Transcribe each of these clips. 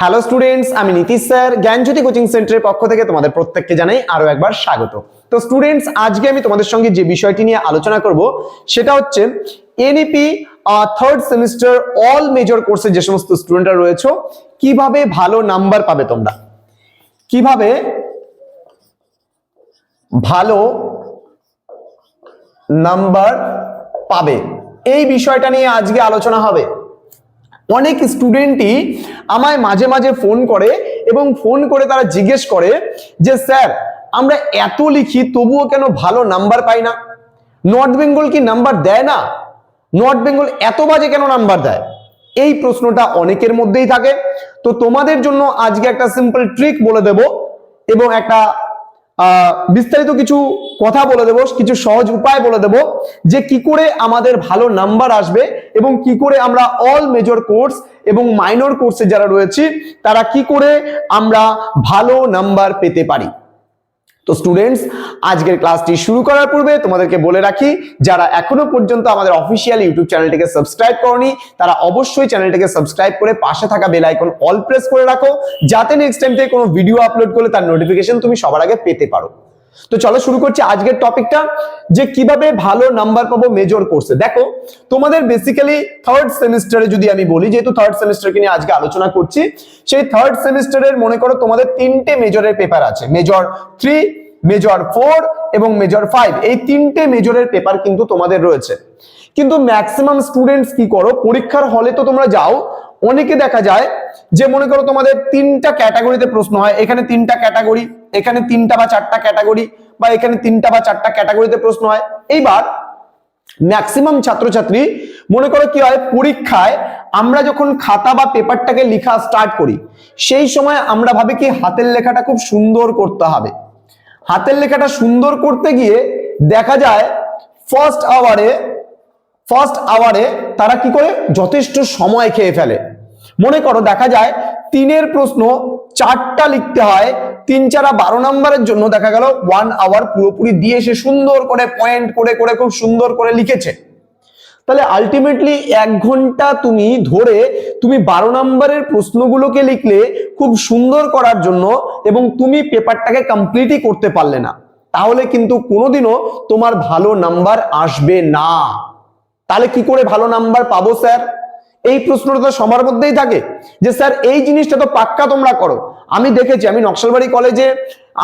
Hello students আমি Nitish sir, জ্ঞানজ্যোতি coaching সেন্টারের পক্ষ থেকে তোমাদের প্রত্যেককে জানাই আরও একবার স্বাগত। তো স্টুডেন্টস আজকে আমি তোমাদের সঙ্গে যে বিষয়টি নিয়ে আলোচনা করব, সেটা হচ্ছে NEP third semester all major কোর্সে যে সমস্ত স্টুডেন্টরা রয়েছে, কীভাবে ভালো নাম্বার পাবে তোমরা? কীভাবে ভালো নাম্বার পাবে? এই বিষয়টা নিয়ে আজকে আলোচনা হবে। অনেক স্টুডেন্টই আমায় মাঝে মাঝে ফোন করে এবং ফোন করে তারা জিজ্ঞেস করে যে, স্যার, আমরা এত লিখি, তবুও কেন ভালো নাম্বার পাই না? নর্থ বেঙ্গল কি নাম্বার দেয় না? নর্থ বেঙ্গল এত বাজে কেন নাম্বার দেয়? এই প্রশ্নটা অনেকের মধ্যেই থাকে। তো তোমাদের জন্য আজকে একটা সিম্পল ট্রিক বলে দেব এবং একটা বিস্তারিত কিছু কথা বলে দেব, কিছু সহজ উপায় বলে দেব যে কি করে আমাদের ভালো নাম্বার আসবে এবং কি করে আমরা অল মেজর কোর্স এবং মাইনর কোর্সে যারা রয়েছি, তারা কি করে আমরা ভালো নাম্বার পেতে পারি। তো স্টুডেন্টস আজকের ক্লাসটি শুরু করার পূর্বে তোমাদেরকে বলে রাখি, যারা এখনও পর্যন্ত আমাদের অফিসিয়াল ইউটিউব চ্যানেলটিকে সাবস্ক্রাইব করনি, তারা অবশ্যই চ্যানেলটিকে সাবস্ক্রাইব করে পাশে থাকা বেল আইকন অল প্রেস করে রাখো, যাতে নেক্সট টাইম থেকে কোনো ভিডিও আপলোড করলে তার নোটিফিকেশন তুমি সবার আগে পেতে পারো। তো চলো শুরু করছি আজকের টপিকটা যে কীভাবে ভালো নাম্বার পাবো মেজর কোর্সে দেখো, তোমাদের বেসিক্যালি থার্ড সেমিস্টারে যদি আমি বলি, যেহেতু থার্ড সেমিস্টারকে নিয়ে আজকে আলোচনা করছি, সেই থার্ড সেমিস্টারের মনে করো তোমাদের তিনটে মেজরের পেপার আছে। মেজর থ্রি মেজর ফোর এবং মেজর ফাইভ এই তিনটে মেজরের পেপার কিন্তু তোমাদের রয়েছে। কিন্তু ম্যাক্সিমাম স্টুডেন্টস কি করো, পরীক্ষার হলে তো তোমরা যাও, অনেকে দেখা যায় যে মনে করো তোমাদের তিনটা ক্যাটাগরিতে প্রশ্ন হয়, এখানে তিনটা ক্যাটাগরি এখানে তিনটা বা চারটা ক্যাটাগরি বা এখানে তিনটা বা চারটা ক্যাটাগরিতে প্রশ্ন হয়। এইবার ম্যাক্সিমাম ছাত্রছাত্রী মনে করো কি হয়, পরীক্ষায় আমরা যখন খাতা বা পেপারটাকে লেখা স্টার্ট করি, সেই সময় আমরা ভাবি কি হাতের লেখাটা খুব সুন্দর করতে হবে। হাতের লেখাটা সুন্দর করতে গিয়ে দেখা যায় ফার্স্ট আওয়ারে ফার্স্ট আওয়ারে তারা কি করে, যথেষ্ট সময় খেয়ে ফেলে। মনে করো দেখা যায়, তিনের প্রশ্ন চারটা লিখতে হয় তিন চারা বারো নম্বরের জন্য দেখা গেল ওয়ান আওয়ার পুরোপুরি দিয়ে সে সুন্দর করে পয়েন্ট করে করে, খুব সুন্দর করে লিখেছে। তাহলে আলটিমেটলি এক ঘণ্টা তুমি ধরে তুমি বারো নম্বরের প্রশ্নগুলোকে লিখলে খুব সুন্দর করার জন্য এবং তুমি পেপারটাকে কমপ্লিটই করতে পারলে না। তাহলে কিন্তু কোনোদিনও তোমার ভালো নাম্বার আসবে না। তাহলে কি করে ভালো নাম্বার পাবো, স্যার? এই প্রশ্নটা তো সবার মধ্যেই থাকে যে, স্যার, এই জিনিসটা তো পাক্কা তোমরা করো। আমি দেখেছি, আমি নকশালবাড়ি কলেজে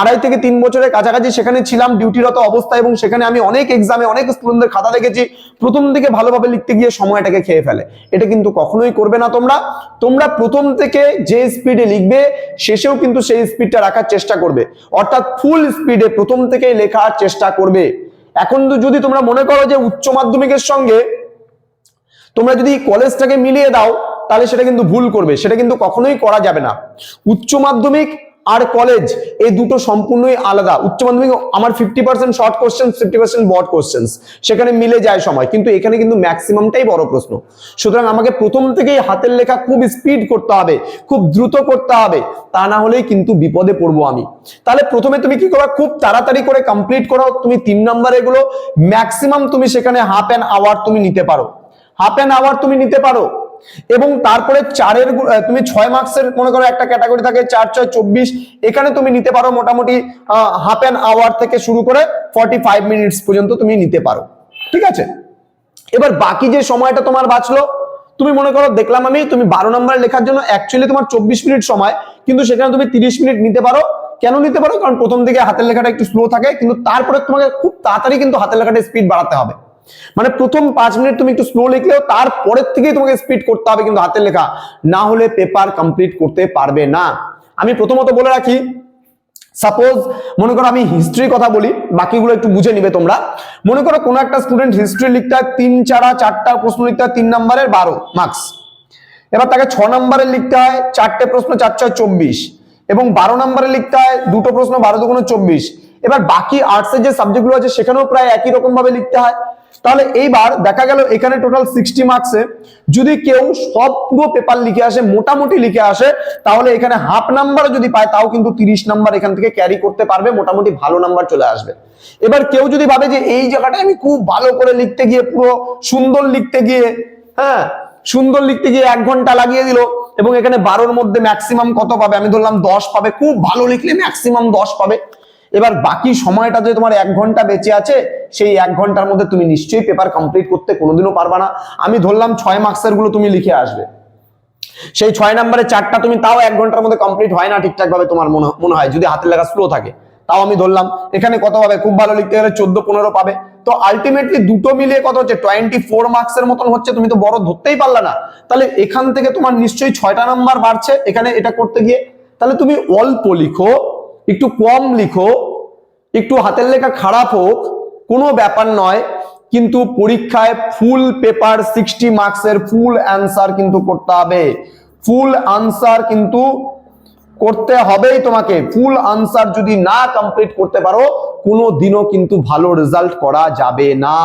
আড়াই থেকে তিন বছরের কাছাকাছি সেখানে ছিলাম, ডিউটিরত অবস্থা এবং সেখানে আমি অনেক এক্সামে অনেক স্টুডেন্টদের খাতা দেখেছি। প্রথম থেকে ভালোভাবে লিখতে গিয়ে সময়টাকে খেয়ে ফেলে। এটা কিন্তু কখনোই করবে না তোমরা। তোমরা প্রথম থেকে যে স্পিডে লিখবে, শেষেও কিন্তু সেই স্পিডটা রাখার চেষ্টা করবে। অর্থাৎ ফুল স্পিডে প্রথম থেকে লেখার চেষ্টা করবে। এখন যদি তোমরা মনে করো যে উচ্চ মাধ্যমিকের সঙ্গে তোমরা যদি কলেজটাকে মিলিয়ে দাও তাহলে সেটা কিন্তু ভুল করবে, সেটা কিন্তু কখনোই করা যাবে না। উচ্চ মাধ্যমিক আর কলেজ এই দুটো সম্পূর্ণই আলাদা। উচ্চ মাধ্যমিক, আমার fifty percent short question fifty percent বড় কোশ্চেন সেখানে মিলে যায় সময়। কিন্তু এখানে কিন্তু ম্যাক্সিমামটাই বড় প্রশ্ন। সুতরাং আমাকে প্রথম থেকেই হাতের লেখা খুব স্পিড করতে হবে, খুব দ্রুত করতে হবে, তা না হলেই কিন্তু বিপদে পড়ব আমি। তাহলে প্রথমে তুমি কি করো খুব তাড়াতাড়ি করে কমপ্লিট করো, তুমি তিন নম্বর এগুলো। ম্যাক্সিমাম তুমি সেখানে হাফ অ্যান আওয়ার তুমি নিতে পারো। হাফ অ্যান আওয়ার তুমি নিতে পারো। এবং তারপরে চারের তুমি ছয় মার্কসের মনে করো একটা ক্যাটাগরি থাকে, চার, ছয়, চব্বিশ। এখানে তুমি নিতে পারো মোটামুটি হাফ অ্যান আওয়ার থেকে শুরু করে ফর্টি ফাইভ মিনিটস পর্যন্ত তুমি নিতে পারো। ঠিক আছে? এবার বাকি যে সময়টা তোমার বাঁচলো, তুমি মনে করো দেখলাম আমি, তুমি বারো নম্বর লেখার জন্য অ্যাকচুয়ালি তোমার চব্বিশ মিনিট সময়, কিন্তু সেখানে তুমি তিরিশ মিনিট নিতে পারো। কেন নিতে পারো? কারণ প্রথম দিকে হাতের লেখাটা একটু স্লো থাকে, কিন্তু তারপরে তোমাকে খুব তাড়াতাড়ি কিন্তু হাতের লেখাটা স্পিড বাড়াতে হবে। মানে প্রথম পাঁচ মিনিট তুমি একটু স্লো লিখলেও তারপরের থেকেই তোমাকে স্পিড করতে হবে কিন্তু হাতের লেখা। না হলে পেপার কমপ্লিট করতে পারবে না। আমি প্রথমত বলে রাখি সাপোজ মনে করো আমি হিস্ট্রির কথা বলি, বাকিগুলো একটু বুঝে নিবে তোমরা। মনে করো কোনো একটা স্টুডেন্ট হিস্ট্রি লিখতে হয়, তিন চারা, চারটা প্রশ্ন লিখতে হয়, তিন নম্বরের বারো মার্কস এবার তাকে ছ নম্বরে লিখতে হয়, চারটে প্রশ্ন, চার ছয় চব্বিশ। এবং বারো নম্বরে লিখতে হয়, দুটো প্রশ্ন, বারো দুগুণ চব্বিশ। এবার বাকি আর্টসের যে সাবজেক্টগুলো আছে, সেখানেও প্রায় একই রকম ভাবে লিখতে হয়। তাহলে এইবার দেখা গেল এখানে টোটাল সিক্সটি মার্কসে যদি কেউ সব পুরো পেপার লিখে আসে, মোটামুটি লিখে আসে, তাহলে এখানে হাফ নাম্বার যদি পায়, তাও কিন্তু তিরিশ নাম্বার এখান থেকে ক্যারি করতে পারবে, মোটামুটি ভালো নাম্বার চলে আসবে। এবার কেউ যদি ভাবে যে এই জায়গাটায় আমি খুব ভালো করে লিখতে গিয়ে, পুরো সুন্দর লিখতে গিয়ে হ্যাঁ সুন্দর লিখতে গিয়ে এক ঘণ্টা লাগিয়ে দিল, এবং এখানে বারোর মধ্যে ম্যাক্সিমাম কত পাবে? আমি ধরলাম দশ পাবে। খুব ভালো লিখলে ম্যাক্সিমাম দশ পাবে। এবার বাকি সময়টা যে তোমার এক ঘণ্টা বেঁচে আছে, সেই এক ঘণ্টার মধ্যে তুমি নিশ্চয়ই পেপার কমপ্লিট করতে কোনোদিনও পারবা না। আমি ধরলাম ছয় মার্কসেরগুলো তুমি লিখে আসবে। সেই ছয় নম্বরে চারটা তুমি তাও এক ঘণ্টার মধ্যে কমপ্লিট হয় না ঠিকঠাক ভাবে তোমার মনে হয়, যদি হাতের লেখা স্লো থাকে। তাও আমি ধরলাম, এখানে কত পাবে? খুব ভালো লিখতে গেলে চোদ্দ পনেরো পাবে। তো আলটিমেটলি দুটো মিলিয়ে কত হচ্ছে? টোয়েন্টি ফোর মার্কসের মতন হচ্ছে, তুমি তো বড় ধরতেই পারলে না। তাহলে এখান থেকে তোমার নিশ্চয়ই ছয়টা নাম্বার বাড়ছে, এখানে এটা করতে গিয়ে। তাহলে তুমি অল্প লিখো। একটু কম লিখো, একটু হাতের লেখা খারাপ হোক, কোনো ব্যাপার নয়, কিন্তু পরীক্ষায় ফুল পেপার সিক্সটি মার্কসের ফুল অ্যান্সার কিন্তু করতে হবে। ফুল আনসার কিন্তু করতে হবেই তোমাকে। ফুল আনসার যদি না কমপ্লিট করতে পারো, কোনো দিনও কিন্তু ভালো রেজাল্ট করা যাবে না।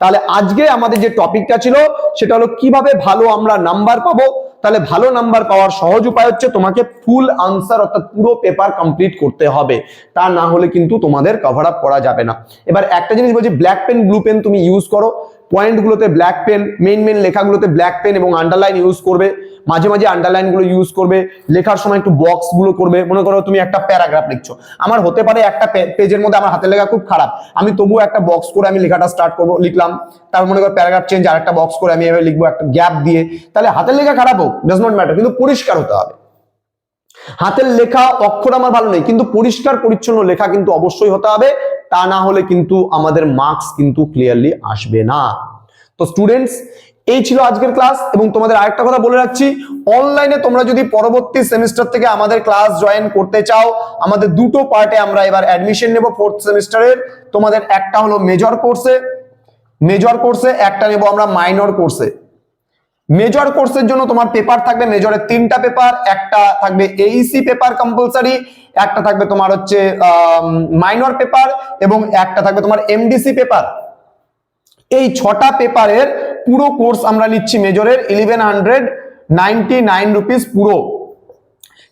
তাহলে আজকে আমাদের যে টপিকটা ছিল, সেটা হলো কীভাবে ভালো আমরা নাম্বার পাবো তাহলে ভালো নাম্বার পাওয়ার সহজ উপায় হচ্ছে তোমাকে ফুল আনসার অর্থাৎ পুরো পেপার কমপ্লিট করতে হবে। তা না হলে কিন্তু তোমাদের কভার আপ করা যাবে না। এবার একটা জিনিস বলছি ব্ল্যাক পেন ব্লু পেন তুমি ইউজ করো। পয়েন্টগুলোতে ব্ল্যাক পেন মেইন মেইন লেখাগুলোতে ব্ল্যাক পেন এবং আন্ডারলাইন ইউজ করবে। মাঝে মাঝে আন্ডারলাইনগুলো ইউজ করবে। লেখার সময় একটু বক্সগুলো করবে। মনে করো তুমি একটা প্যারাগ্রাফ লিখছো। আমার হতে পারে একটা পেজের মধ্যে আমার হাতের লেখা খুব খারাপ। আমি তবুও একটা বক্স করে আমি লেখাটা স্টার্ট করব, লিখলাম। তার মনে করো প্যারাগ্রাফ চেঞ্জ আর একটা বক্স করে আমি এভাবে লিখব একটা গ্যাপ দিয়ে। তাহলে হাতের লেখা খারাপ হোক ডাজ নট ম্যাটার কিন্তু পরিষ্কার হতে হবে। হাতের লেখা অক্ষর আমার ভালো নেই, কিন্তু পরিষ্কার পরিচ্ছন্ন লেখা কিন্তু অবশ্যই হতে হবে, তা না হলে কিন্তু আমাদের মার্কস কিন্তু ক্লিয়ারলি আসবে না। তো স্টুডেন্টস এই ছিল আজকের ক্লাস এবং তোমাদের আরেকটা কথা বলে রাখছি অনলাইনে তোমরা যদি পরবর্তী সেমিস্টার থেকে আমাদের ক্লাস জয়েন করতে চাও, আমাদের দুটো পার্টে আমরা এবার অ্যাডমিশন নেব ফোর্থ সেমিস্টারের তোমাদের একটা হলো মেজর কোর্সে মেজর কোর্সে একটা নেব আমরা মাইনর কোর্সে মেজর কোর্সের জন্য তোমার পেপার থাকবে মেজরের তিনটা পেপার একটা থাকবে এইসি পেপার কম্পালসারি একটা থাকবে তোমার হচ্ছে মাইনর পেপার এবং একটা থাকবে তোমার এমডিসি পেপার এই ছটা পেপারের পুরো কোর্স আমরা নিচ্ছি মেজরের eleven hundred ninety nine rupees পুরো।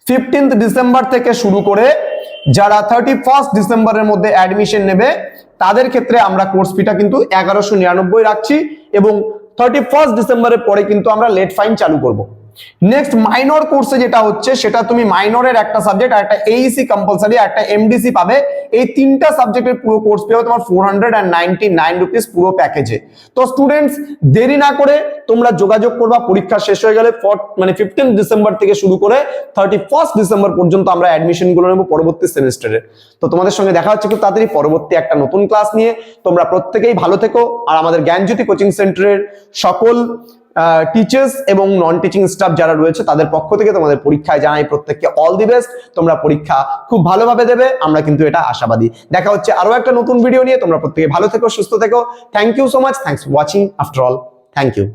ফিফটিন্থ ডিসেম্বর থেকে শুরু করে যারা থার্টি ফার্স্ট ডিসেম্বরের মধ্যে অ্যাডমিশন নেবে, তাদের ক্ষেত্রে আমরা কোর্স ফিটা কিন্তু এগারোশো নিরানব্বই রাখছি এবং থার্টি ফার্স্ট ডিসেম্বরের পরে কিন্তু আমরা লেট ফাইন চালু করব। নেক্সট মাইনর কোর্সে যেটা হচ্ছে, সেটা তুমি মাইনরের একটা সাবজেক্ট আর একটা এইসি কম্পালসারি একটা এমডিসি পাবে। এই তিনটা সাবজেক্টের পুরো কোর্স পেয়ে তোমার four hundred and ninety nine rupees পুরো প্যাকেজে তো স্টুডেন্টস দেরি না করে তোমরা যোগাযোগ করবা, পরীক্ষা শেষ হয়ে গেলে মানে ফিফটিন ডিসেম্বর থেকে শুরু করে থার্টি ফার্স্ট ডিসেম্বর পর্যন্ত আমরা অ্যাডমিশনগুলো নেব পরবর্তী সেমিস্টারে তো তোমাদের সঙ্গে দেখা হচ্ছে খুব তাড়াতাড়ি, পরবর্তী একটা নতুন ক্লাস নিয়ে। তোমরা প্রত্যেকেই ভালো থেকো। আর আমাদের জ্ঞানজ্যোতি কোচিং সেন্টারের সকল টিচার্স এবং নন টিচিং স্টাফ যারা রয়েছে, তাদের পক্ষ থেকে তোমাদের পরীক্ষায় জানাই প্রত্যেককে অল দি বেস্ট তোমরা পরীক্ষা খুব ভালোভাবে দেবে, আমরা কিন্তু এটা আশাবাদী। দেখা হচ্ছে আরও একটা নতুন ভিডিও নিয়ে। তোমরা প্রত্যেকে ভালো থেকো, সুস্থ থেকো। Thank you so much thanks watching after all thank you